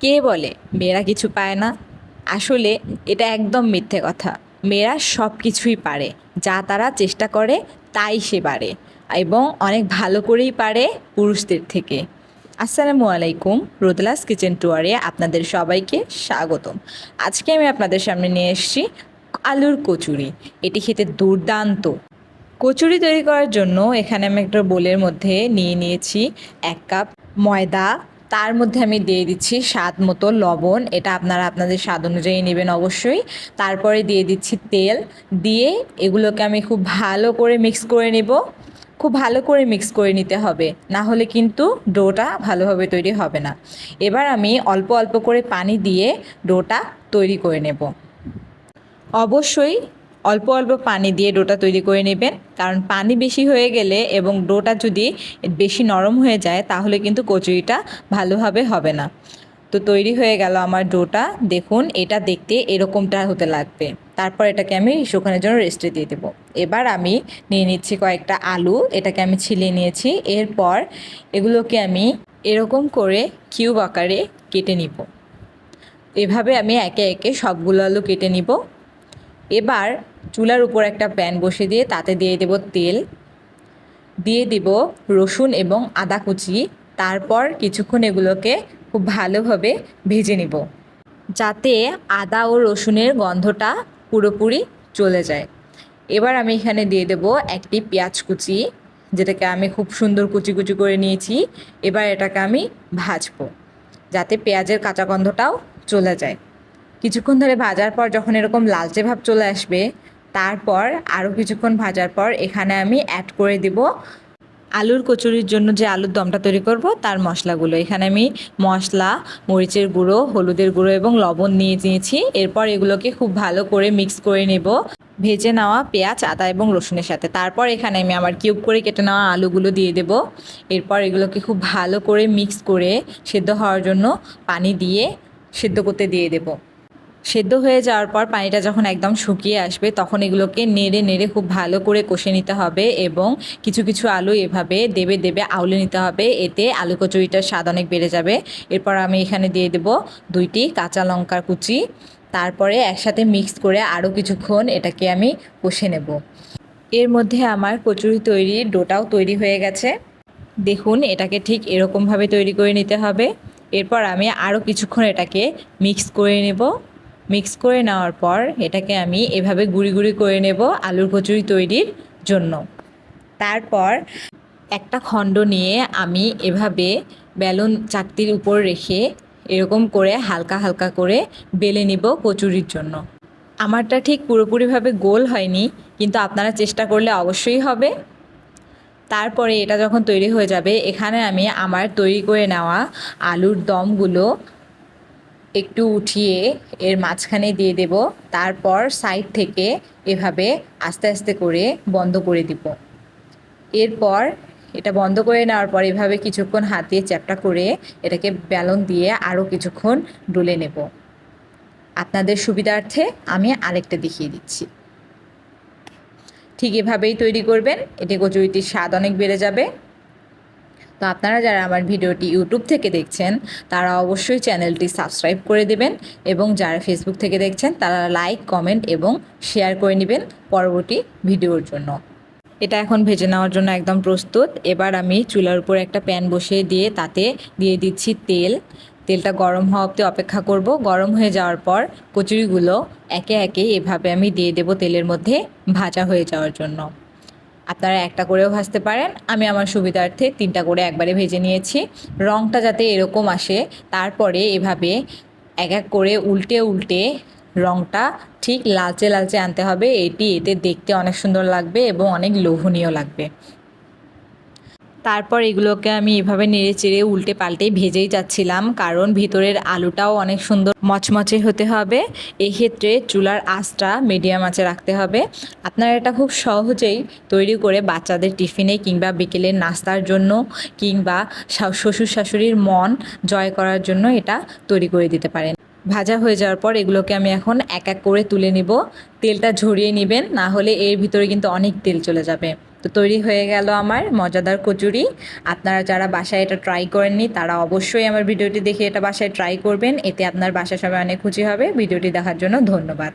কে বলে? মেয়েরা কিছু পায় না। আসলে এটা একদম মিথ্যে কথা। মেয়েরা সব কিছুই পারে। যা তারা চেষ্টা করে, তাই সে পারে। এবং অনেক ভালো করেই পারে পুরুষদের থেকে। আসসালামু আলাইকুম, রোদলাস কিচেন টুয়ারে আপনাদের সবাইকে স্বাগতম। আজকে আমি আপনাদের সামনে নিয়ে এসেছি আলুর কচুরি। এটি খেতে দুর্দান্ত। কচুরি তৈরি করার জন্য এখানে আমি একটা বোলের মধ্যে নিয়ে নিয়েছি এক কাপ ময়দা তার মধ্যে আমি দিয়ে দিচ্ছি স্বাদ মতো লবণ। এটা আপনারা আপনাদের স্বাদ অনুযায়ী নেবেন অবশ্যই। তারপরে দিয়ে দিচ্ছি তেল। দিয়ে এগুলোকে আমি খুব ভালো করে মিক্স করে নেব। খুব ভালো করে মিক্স করে নিতে হবে। না হলে কিন্তু ডোটা ভালোভাবে তৈরি হবে না। এবার আমি অল্প অল্প করে পানি দিয়ে ডোটা তৈরি করে নেব। অবশ্যই অল্প অল্প পানি দিয়ে ডোটা তৈরি করে নেবেন। কারণ পানি বেশি হয়ে গেলে এবং ডোটা যদি বেশি নরম হয়ে যায়, তাহলে কিন্তু কচুরিটা ভালোভাবে হবে না। তো তৈরি হয়ে গেল আমার ডোটা। দেখুন, এটা দেখতে এরকমটা হতে লাগবে। তারপর এটাকে আমি শুকানোর জন্য রেস্টে দিয়ে দেবো। এবার আমি নিয়ে নিচ্ছি কয়েকটা আলু। এটাকে আমি ছিলিয়ে নিয়েছি। এরপর এগুলোকে আমি এরকম করে কিউব আকারে কেটে নিব। এভাবে আমি একে একে সবগুলো আলু কেটে নিব। এবার চুলার উপর একটা প্যান বসিয়ে দিয়ে তাতে দিয়ে দেব তেল। দিয়ে দিব রসুন এবং আদা কুচি। তারপর কিছুক্ষণ এগুলোকে খুব ভালোভাবে ভেজে নিব, যাতে আদা ও রসুনের গন্ধটা পুরোপুরি চলে যায়। এবার আমি এখানে দিয়ে দেব একটি পেঁয়াজ কুচি, যেটাকে আমি খুব সুন্দর কুচি কুচি করে নিয়েছি। এবার এটাকে আমি ভাজবো, যাতে পেঁয়াজের কাঁচা গন্ধটাও চলে যায়। কিছুক্ষণ ধরে ভাজার পর যখন এরকম লালচে ভাব চলে আসবে তারপর আরও কিছুক্ষণ ভাজার পর এখানে আমি অ্যাড করে দিব আলুর কচুরির জন্য যে আলুর দমটা তৈরি করব, তার মশলাগুলো। এখানে আমি মশলা, মরিচের গুঁড়ো, হলুদের গুঁড়ো এবং লবণ নিয়ে নিয়েছি। এরপর এগুলোকে খুব ভালো করে মিক্স করে নেব। ভেজে নেওয়া পেঁয়াজ, আদা এবং রসুনের সাথে। তারপর এখানে আমি আমার কিউব করে কেটে নেওয়া আলুগুলো দিয়ে দেব। এরপর এগুলোকে খুব ভালো করে মিক্স করে সেদ্ধ হওয়ার জন্য পানি দিয়ে সেদ্ধ করতে দিয়ে দেবো। সেদ্ধ হয়ে যাওয়ার পর পানিটা যখন একদম শুকিয়ে আসবে, তখন এগুলোকে নেড়ে নেড়ে খুব ভালো করে কষে নিতে হবে এবং কিছু কিছু আলু এভাবে দেবে দেবে আউলে নিতে হবে। এতে আলু কচুরিটার স্বাদ অনেক বেড়ে যাবে। এরপর আমি এখানে দিয়ে দেব দুইটি কাঁচা লঙ্কার কুচি। তারপরে একসাথে মিক্স করে আরও কিছুক্ষণ এটাকে আমি কষে নেব। এর মধ্যে আমার কচুরি তৈরি, ডোটাও তৈরি হয়ে গেছে। দেখুন, এটাকে ঠিক এরকমভাবে তৈরি করে নিতে হবে। এরপর আমি আরও কিছুক্ষণ এটাকে মিক্স করে নেব। মিক্স করে নেওয়ার পর এটাকে আমি এভাবে গুঁড়ি গুঁড়ি করে নেব আলুর কচুরি তৈরির জন্য। তারপর একটা খণ্ড নিয়ে আমি এভাবে বেলুন চাকতির উপর রেখে এরকম করে হালকা হালকা করে বেলে নিব কচুরির জন্য। আমারটা ঠিক পুরোপুরিভাবে গোল হয়নি, কিন্তু আপনারা চেষ্টা করলে অবশ্যই হবে। তারপরে এটা যখন তৈরি হয়ে যাবে, এখানে আমি আমার তৈরি করে নেওয়া আলুর দমগুলো একটু উঠিয়ে এর মাঝখানে দিয়ে দেব। তারপর সাইড থেকে এভাবে আস্তে আস্তে করে বন্ধ করে দিব। এরপর এটা বন্ধ করে নেওয়ার পর এভাবে কিছুক্ষণ হাত দিয়ে চ্যাপটা করে এটাকে ব্যালন দিয়ে আরও কিছুক্ষণ ডুলে নেব। আপনাদের সুবিধার্থে আমি আরেকটা দেখিয়ে দিচ্ছি। ঠিক এভাবেই তৈরি করবেন। এতে কচুরিটির স্বাদ অনেক বেড়ে যাবে। তো আপনারা যারা আমার ভিডিওটি ইউটিউব থেকে দেখছেন, তারা অবশ্যই চ্যানেলটি সাবস্ক্রাইব করে দেবেন এবং যারা ফেসবুক থেকে দেখছেন, তারা লাইক, কমেন্ট এবং শেয়ার করে নেবেন পরবর্তী ভিডিওর জন্য। এটা এখন ভেজে নেওয়ার জন্য একদম প্রস্তুত। এবার আমি চুলার উপর একটা প্যান বসিয়ে দিয়ে তাতে দিয়ে দিচ্ছি তেল। তেলটা গরম হওয়া অব্দি অপেক্ষা করব। গরম হয়ে যাওয়ার পর কচুরিগুলো একে একে এভাবে আমি দিয়ে দেব তেলের মধ্যে ভাজা হয়ে যাওয়ার জন্য। আপনারা একটা করেও ভাজতে পারেন। আমি আমার সুবিধার্থে তিনটা করে একবারে ভেজে নিয়েছি। রঙটা যাতে এরকম আসে, তারপরে এভাবে এক এক করে উল্টে উল্টে রঙটা ঠিক লালচে লালচে আনতে হবে। এটি এতে দেখতে অনেক সুন্দর লাগবে এবং অনেক লোভনীয় লাগবে। তারপর এগুলোকে আমি এভাবে নেড়ে চেড়ে উল্টে পাল্টে ভেজেই যাচ্ছিলাম, কারণ ভিতরের আলুটাও অনেক সুন্দর মচমচে হতে হবে। এক্ষেত্রে চুলার আঁচটা মিডিয়াম আঁচে রাখতে হবে। আপনারা এটা খুব সহজেই তৈরি করে বাচ্চাদের টিফিনে কিংবা বিকেলের নাস্তার জন্য কিংবা শ্বশুর শাশুড়ির মন জয় করার জন্য এটা তৈরি করে দিতে পারেন। ভাজা হয়ে যাওয়ার পর এগুলোকে আমি এখন এক এক করে তুলে নিব। তেলটা ঝরিয়ে নেবেন, না হলে এর ভিতরে কিন্তু অনেক তেল চলে যাবে। তো তৈরি হয়ে গেল আমার মজাদার কচুরি। আপনারা যারা বাসায় এটা ট্রাই করেননি, তারা অবশ্যই আমার ভিডিওটি দেখে এটা বাসায় ট্রাই করবেন। এতে আপনার বাসার সবাই অনেক খুশি হবে। ভিডিওটি দেখার জন্য ধন্যবাদ।